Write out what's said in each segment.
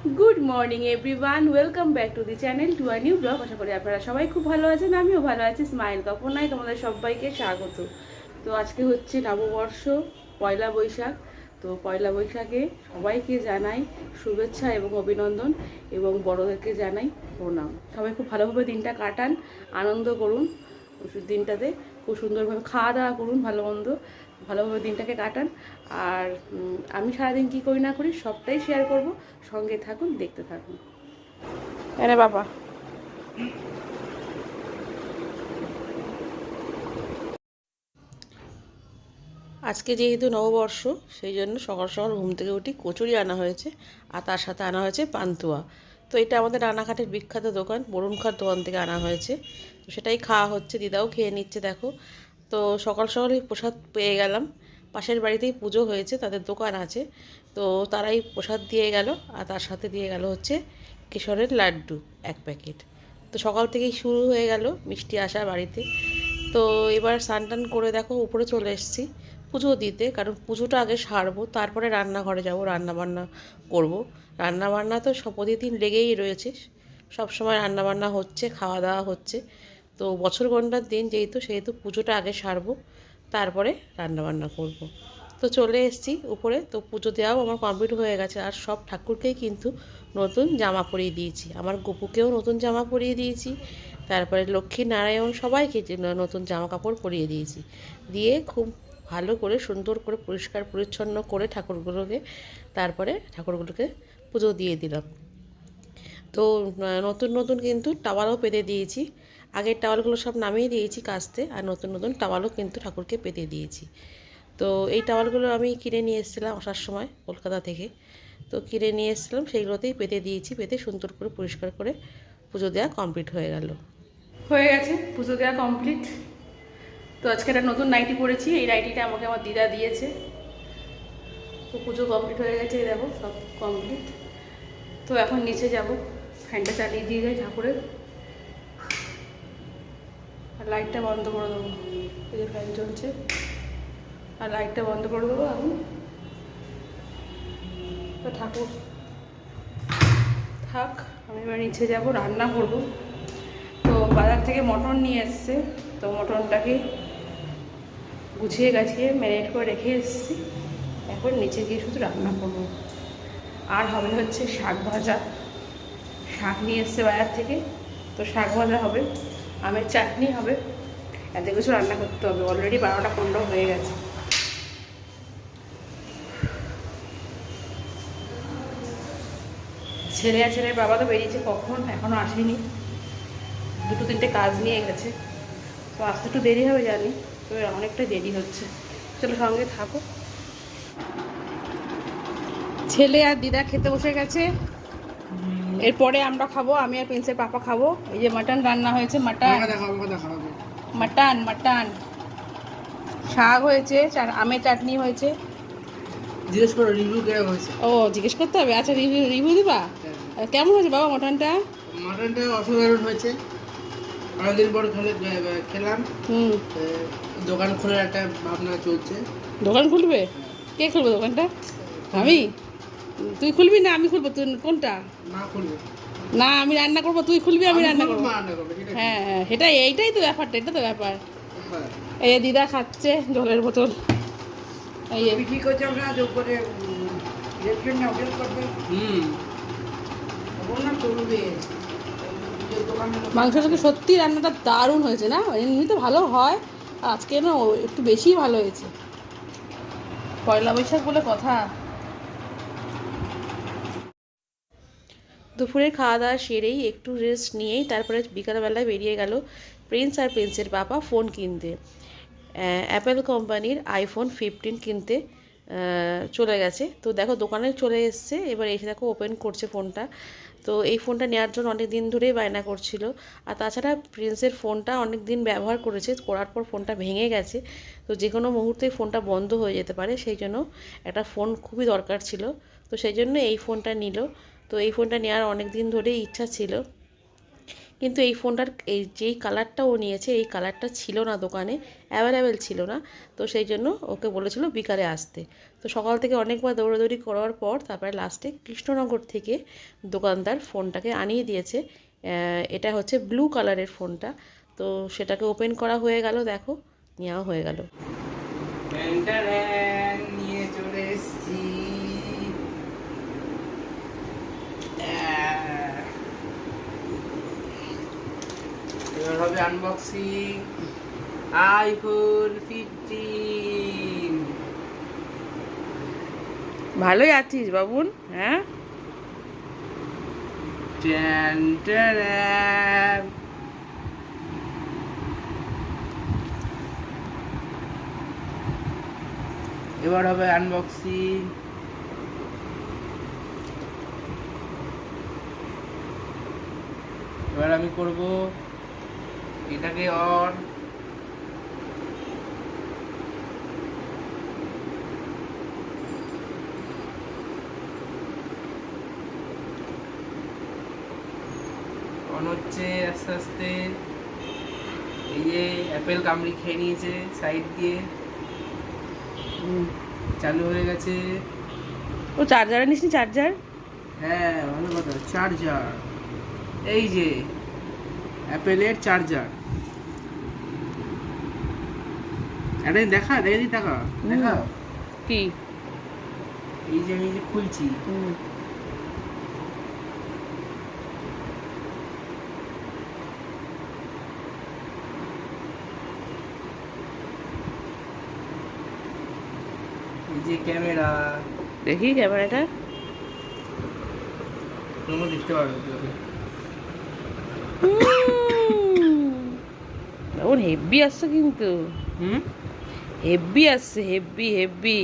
Good morning everyone welcome back to the channel to our new blog আশা করি আপনারা সবাই খুব ভালো আছেন, আমিও ভালো আছি। স্মাইল কল্পনায় তোমাদের সবাইকে স্বাগত। তো আজকে হচ্ছে নববর্ষ, পয়লা বৈশাখ। তো পয়লা বৈশাখে সবাইকে জানাই শুভেচ্ছা এবং অভিনন্দন এবং বড়দেরকে জানাই প্রণাম। সবাই খুব ভালোভাবে দিনটা কাটান, আনন্দ করুন দিনটাতে। খুব সুন্দরভাবে খাওয়া দাওয়া করুন, ভালো মন্দ। ভালোভাবে দিনটাকে কাটান। আর আমি সারাদিন কী করি না করি সবটাই শেয়ার করব। সঙ্গে থাকুন, দেখতে থাকুন। এনে বাবা। আজকে যেহেতু নববর্ষ, সেই জন্য সকাল সকাল ঘুম থেকে উঠি কচুরি আনা হয়েছে আর তার সাথে আনা হয়েছে পান্তুয়া। তো এটা আমাদের রানাঘাটের বিখ্যাত দোকান, বরুণ খার দোকান থেকে আনা হয়েছে। তো সেটাই খাওয়া হচ্ছে, দিদাও খেয়ে নিচ্ছে, দেখো। তো সকাল সকালই প্রসাদ পেয়ে গেলাম। পাশের বাড়িতেই পুজো হয়েছে, তাদের দোকান আছে। তো তারাই প্রসাদ দিয়ে গেল, আর তার সাথে দিয়ে গেল হচ্ছে কেশরের লাড্ডু এক প্যাকেট। তো সকাল থেকেই শুরু হয়ে গেল মিষ্টি আসা বাড়িতে। তো এবার স্নান টান করে দেখো, উপরে চলে এসেছি পুজো দিতে, কারণ পুজোটা আগে সারবো, তারপরে রান্নাঘরে যাব রান্না বান্না করব। রান্না তো প্রতিদিন লেগেই রয়েছে। সব সময় রান্না বান্না হচ্ছে, খাওয়া দাওয়া হচ্ছে। তো বছর গণনার দিন যেহেতু, সেহেতু পুজোটা আগে সারবো, তারপরে রান্না বান্না করব। তো চলে এসেছি উপরে, তো পুজো দেওয়াও আমার কমপ্লিট হয়ে গেছে। আর সব ঠাকুরকেই কিন্তু নতুন জামা পরিয়ে দিয়েছি। আমার গপুকেও নতুন জামা পরিয়ে দিয়েছি। তারপরে লক্ষ্মী নারায়ণ সবাইকে নতুন জামা কাপড় পরিয়ে দিয়েছি। দিয়ে খুব ভালো করে, সুন্দর করে, পরিষ্কার, পরিচ্ছন্ন করে ঠাকুরগুলোকে, তারপরে ঠাকুরগুলোকে পুজো দিয়ে দিলাম। তো নতুন নতুন কিন্তু টাওয়ারও পেতে দিয়েছি। আগের টাওয়ালগুলো সব নামিয়ে দিয়েছি কাস্তে, আর নতুন নতুন টাওয়ালও কিন্তু ঠাকুরকে পেতে দিয়েছি। তো এই টাওয়ালগুলো আমি কিনে নিয়ে এসেছিলাম আসার সময় কলকাতা থেকে। তো কিনে নিয়ে এসেছিলাম, সেইগুলোতেই পেতে দিয়েছি, পেতে সুন্দর করে পরিষ্কার করে পুজো দেওয়া কমপ্লিট হয়ে গেল। হয়ে গেছে পুজো দেওয়া কমপ্লিট। তো আজকে একটা নতুন নাইটি পরেছি, এই নাইটিটা আমাকে আমার দিদা দিয়েছে। তো পুজো কমপ্লিট হয়ে গেছে দেখো, সব কমপ্লিট। তো এখন নিচে যাব, ফ্যানটা চালিয়ে দিয়ে যাই ঠাকুরের। আর লাইটটা বন্ধ করে দেবো। এই যে ফ্যান চলছে। আর লাইটটা বন্ধ করে দেবো আমি। তো ঠাকুর। থাক, আমি এবার নিচে যাব, রান্না করব। তো বাজার থেকে মটন নিয়ে এসছে। তো মটনটাকে গুছিয়ে গাছিয়ে ম্যারিনেট করে রেখে এসেছি। এখন নিচে গিয়ে শুধু রান্না করব। আর হবে হচ্ছে শাক ভাজা। শাক নিয়ে এসছে বাজার থেকে। তো শাক ভাজা হবে। আমের চাটনি হবে, এত কিছু রান্না করতে হবে। অলরেডি বারোটা পনেরো হয়ে গেছে। ছেলে আর ছেলের বাবা তো বেরিয়েছে কখন? এখনও আসেনি। দুটো তিনটে কাজ নিয়ে গেছে। তো আসতে একটু দেরি হবে জানি তো অনেকটা দেরি হচ্ছে। চলো সঙ্গে থাকো। ছেলে আর দিদা খেতে বসে গেছে। এরপরে আমরা খাব আমি আর প্রিন্সের পাপা খাব। এই যে মাটন রান্না হয়েছে মাটন। Mutton mutton. শাক হয়েছে আমের চাটনি হয়েছে। জিজ্ঞেস করো রিভিউ কেরকম হয়েছে? ও জিজ্ঞেস করতে হবে? আচ্ছা রিভিউ রিভিউ দিবা? কেমন হয়েছে বাবা মটনটা? মাটনটা অসাধারণ হয়েছে। অনেকদিন পর খেলে খেলাম। হুম। দোকান খোলার একটা ভাবনা চলছে। দোকান খুলবে? কে খুলবে দোকানটা? আমি তুই খুলবি না আমি খুলবো? তুই কোনটা? না আমি রান্না করব তুই খুলবি আমি রান্না করব। হ্যাঁ হ্যাঁ সেটাই এইটাই তো ব্যাপারটা এটা তো ব্যাপার। হ্যাঁ। এই দিদা খাচ্ছে জলের বোতল। এই যে কি করছে আমরা করে হুম। সত্যি রান্নাটা দারুণ হয়েছে না? এমনি তো ভালো হয়। আজকে না একটু বেশিই ভালো হয়েছে। পয়লা বৈশাখ বলে কথা। দুপুরের খাওয়া দাওয়া সেরেই একটু রেস্ট নিয়েই তারপরে বিকালবেলায় বেরিয়ে গেল প্রিন্স আর প্রিন্সের বাবা ফোন কিনতে। অ্যাপেল কোম্পানির আইফোন ফিফটিন কিনতে চলে গেছে। তো দেখো দোকানে চলে এসছে, এবার এসে দেখো ওপেন করছে ফোনটা তো এই ফোনটা নেওয়ার জন্য অনেক দিন ধরেই বায়না করছিল। আর তাছাড়া প্রিন্সের ফোনটা অনেক দিন ব্যবহার করেছে, করার পর ফোনটা ভেঙে গেছে। তো যে কোনো মুহূর্তে ফোনটা বন্ধ হয়ে যেতে পারে, সেই জন্য একটা ফোন খুবই দরকার ছিল। তো সেই জন্য এই ফোনটা নিল। তো এই ফোনটা নেওয়ার অনেক দিন ধরেই ইচ্ছা ছিল। কিন্তু এই ফোনটার এই যেই কালারটা ও নিয়েছে, এই কালারটা ছিল না দোকানে অ্যাভেলেবেল ছিল না। তো সেই জন্য ওকে বলেছিল বিকালে আসতে। তো সকাল থেকে অনেকবার দৌড়াদৌড়ি করার পর তারপরে লাস্টে কৃষ্ণনগর থেকে দোকানদার ফোনটাকে আনিয়ে দিয়েছে। এটা হচ্ছে ব্লু কালারের ফোনটা। তো সেটাকে ওপেন করা হয়ে গেল, দেখো, নেওয়া হয়ে গেল ট্যান নিয়ে চলে এসছি এবার হবে আনবক্সিং আইফোন ফিফটিন ভালোই আছিস বাবুন হ্যাঁ? এবার হবে আনবক্সিং এবার আমি করব এটাকে অন অন হচ্ছে আস্তে আস্তে এই যে অ্যাপেল কামড়ি খেয়ে নিয়েছে সাইড দিয়ে। চালু হয়ে গেছে। ও চার্জার আনিস চার্জার হ্যাঁ ভালো কথা চার্জার এই যে অ্যাপেলের চার্জার। এটা দেখা দেখে দি দেখা দেখা। কি? এই যে আমি যে খুলছি। এই যে ক্যামেরা। দেখি ক্যামেরাটা। তোমরা দেখতে পাবে বাবুন হেভি আসছে কিন্তু। হুম? হেভি আসছে হেভি হেভি।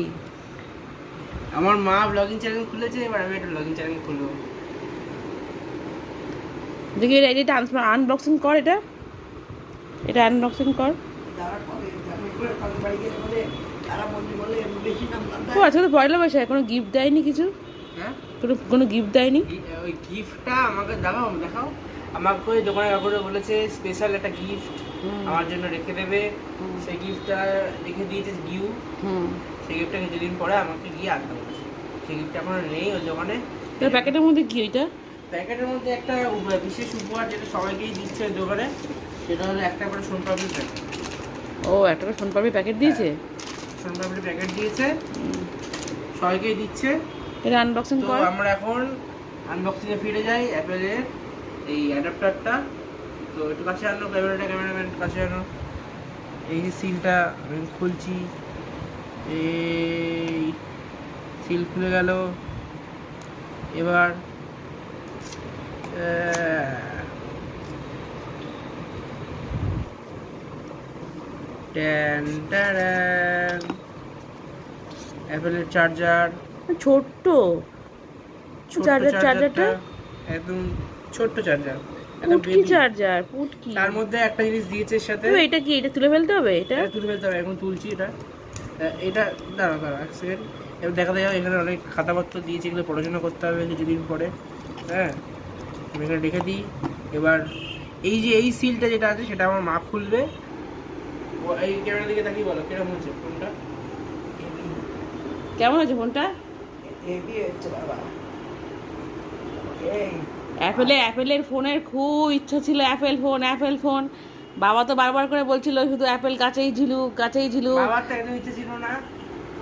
আমার মা ব্লগিং চ্যানেল খুলেছে এবার আমি একটা ব্লগিং চ্যানেল খুলবো। দেখি এটা এটা আনবক্সিং কর এটা। এটা আনবক্সিং কর। ও আজকে তো পয়লা বৈশাখ কোনো গিফট দেয়নি কিছু? হ্যাঁ? কোনো কোনো গিফট দেয়নি? ওই গিফটটা আমাকে দেখাও দেখাও। আমাকে দোকানের কাকুরে বলেছে স্পেশাল একটা গিফট আমার জন্য রেখে দেবে। সেই গিফটটা রেখে দিয়েছে গিউ হুম। সেই গিফটটা কিছুদিন পরে আমাকে গিয়ে আনতে বলেছে সেই গিফটটা এখনও নেই ওই দোকানে। তোর প্যাকেটের মধ্যে কি ওইটা? প্যাকেটের মধ্যে একটা বিশেষ উপহার যেটা সবাইকেই দিচ্ছে ওই দোকানে সেটা হলো একটা করে সোনপাপড়ির প্যাকেট ও একটা করে সোনপাপড়ি প্যাকেট দিয়েছে? সোনপাপড়ির প্যাকেট দিয়েছে। সবাইকেই দিচ্ছে। এটা আনবক্সিং কর। আমরা এখন আনবক্সিং এ ফিরে যাই অ্যাপেলের এই অ্যাডাপ্টারটা তো একটু কাছে আনো ক্যামেরাটা ক্যামেরাম্যান কাছে আনো এই যে সিলটা আমি খুলছি। এই সিল খুলে গেল। এবার অ্যাপেলের চার্জার। ছোট্ট। চার্জার চার্জারটা? একদম ছোট্ট চার্জার। পুটকি baby। চার্জার পুটকি তার মধ্যে একটা জিনিস দিয়েছে এর সাথে তো এটা কি এটা তুলে ফেলতে হবে এটা তুলে ফেলতে হবে এখন তুলছি এটা এটা দাঁড়া দাঁড়া এক সেকেন্ড এবার দেখা যায় এখানে অনেক খাতাপত্র দিয়েছে এগুলো পড়াশোনা করতে হবে কিছুদিন পরে হ্যাঁ আমি এখানে রেখে দিই এবার এই যে এই সিলটা যেটা আছে সেটা আমার মা খুলবে এই ক্যামেরা দিকে তাকিয়ে বলো কীরকম হচ্ছে ফোনটা কেমন আছে ফোনটা হেভি হচ্ছে বাবা এই অ্যাপেলে অ্যাপেলের ফোনের খুব ইচ্ছা ছিল অ্যাপেল ফোন অ্যাপেল ফোন বাবা তো বারবার করে বলছিল শুধু অ্যাপেল কাছেই ঝিলুক কাছেই ঝিলুক। বাবার তো একদম ইচ্ছে ছিল না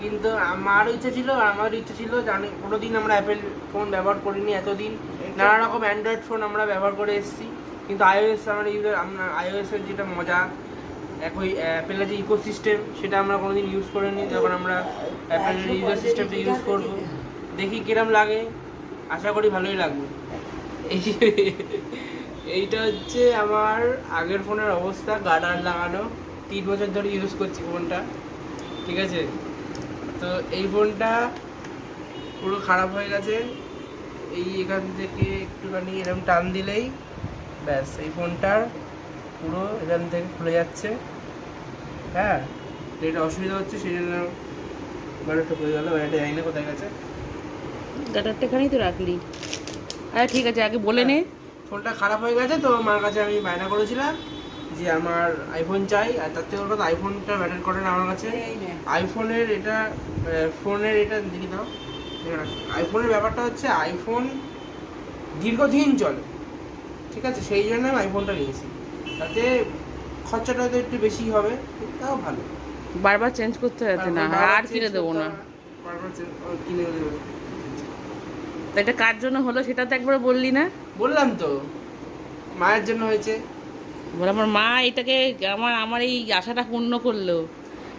কিন্তু আমারও ইচ্ছে ছিল আর আমারও ইচ্ছে ছিল জানি কোনোদিন আমরা অ্যাপেল ফোন ব্যবহার করিনি এতদিন। নানা রকম অ্যান্ড্রয়েড ফোন আমরা ব্যবহার করে এসেছি কিন্তু আইওএস আমরা ইউজার আমরা iOS এর যেটা মজা এক ওই অ্যাপেলের যে ইকোসিস্টেম সেটা আমরা কোনোদিন ইউজ করিনি যখন আমরা অ্যাপেলের ইউজার সিস্টেমটা ইউজ করব। দেখি কিরম লাগে আশা করি ভালোই লাগবে। এইটা হচ্ছে আমার আগের ফোনের অবস্থা, গার্ডার লাগানো। তিন বছর ধরে ইউজ করছি ফোনটা, ঠিক আছে? তো এই ফোনটা পুরো খারাপ হয়ে গেছে। এই এখান থেকে একটুখানি এরকম টান দিলেই ব্যাস, এই ফোনটার পুরো এখান থেকে খুলে যাচ্ছে। হ্যাঁ এটা অসুবিধা হচ্ছে সেই জন্য ব্যাটারটা হয়ে গেল ব্যাটারটা জানি না কোথায় গেছে? গাটারটা এখানেই তো রাখলি। আরে ঠিক আছে আগে বলে নে। ফোনটা খারাপ হয়ে গেছে তো মার কাছে আমি বায়না করেছিলাম যে আমার আইফোন চাই আর তার থেকে কথা আইফোনটা ম্যাটার করে না আমার কাছে। এই আইফোনের এটা ফোনের এটা দেখি দাও আইফোনের ব্যাপারটা হচ্ছে আইফোন দীর্ঘদিন চলে ঠিক আছে? সেই জন্য আমি আইফোনটা নিয়েছি। তাতে খরচাটা হয়তো একটু বেশি হবে তাও ভালো। বারবার চেঞ্জ করতে যাতে না হয় আর কিনে দেবো না। বারবার কিনে দেবো। এটা কার জন্য হলো সেটা তো একবার বললি না? বললাম তো। মায়ের জন্য হয়েছে। বলে আমার মা এটাকে আমার আমার এই আশাটা পূর্ণ করল।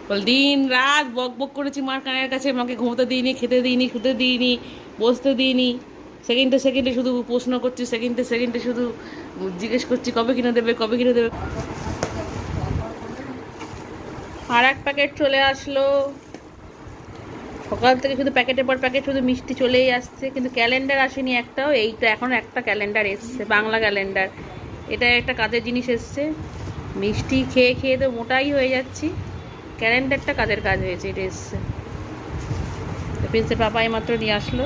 বল দিন রাত বক বক করেছি মার কানের কাছে মাকে ঘুমোতে দিইনি খেতে দিইনি শুতে দিইনি বসতে দিইনি। সেকেন্ডে সেকেন্ডে শুধু প্রশ্ন করছি সেকেন্ডে সেকেন্ডে শুধু জিজ্ঞেস করছি কবে কিনে দেবে কবে কিনে দেবে? আর এক প্যাকেট চলে আসলো। সকাল থেকে শুধু প্যাকেটের পর প্যাকেট, শুধু মিষ্টি চলেই আসছে। কিন্তু ক্যালেন্ডার আসেনি একটাও এইটা এখন একটা ক্যালেন্ডার এসছে, বাংলা ক্যালেন্ডার। এটা একটা কাজের জিনিস এসছে। মিষ্টি খেয়ে খেয়ে তো মোটাই হয়ে যাচ্ছি। ক্যালেন্ডারটা কাজের কাজ হয়েছে, এটা এসছে। প্রিন্সের পাপা মাত্র নিয়ে আসলো।